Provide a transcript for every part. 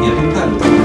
e educando.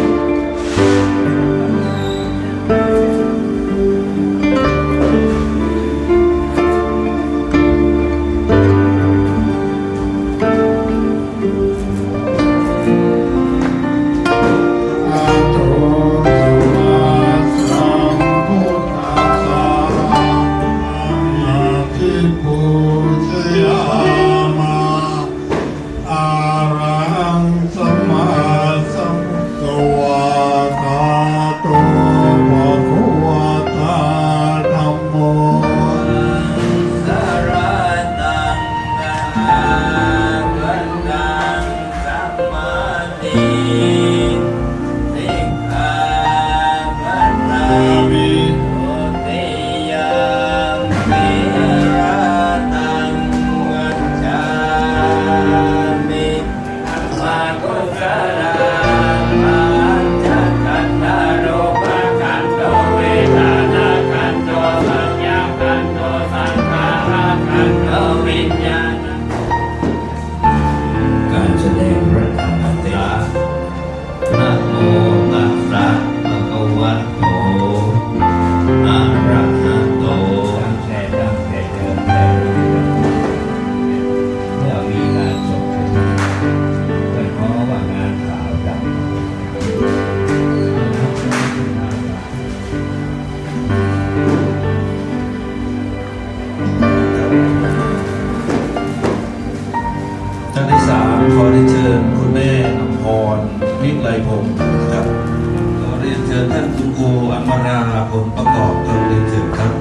อมราผลประกอบครับเรียนเชิญครับ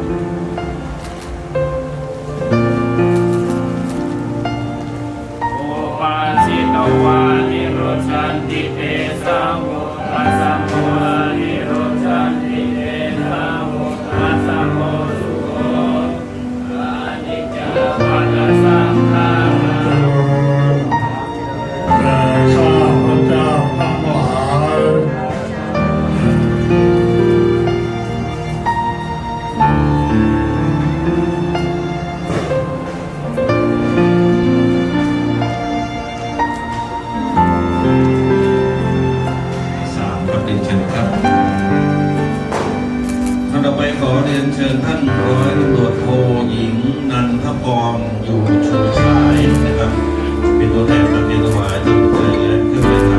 โอปัสสิตวานิโรชันติเตสาว ร้อยตำรวจโทหญิงนันทกรอยู่ชูชายนะครับ เป็นตัวแทนประเรียนถวายตัวเองและเครื่องเป็น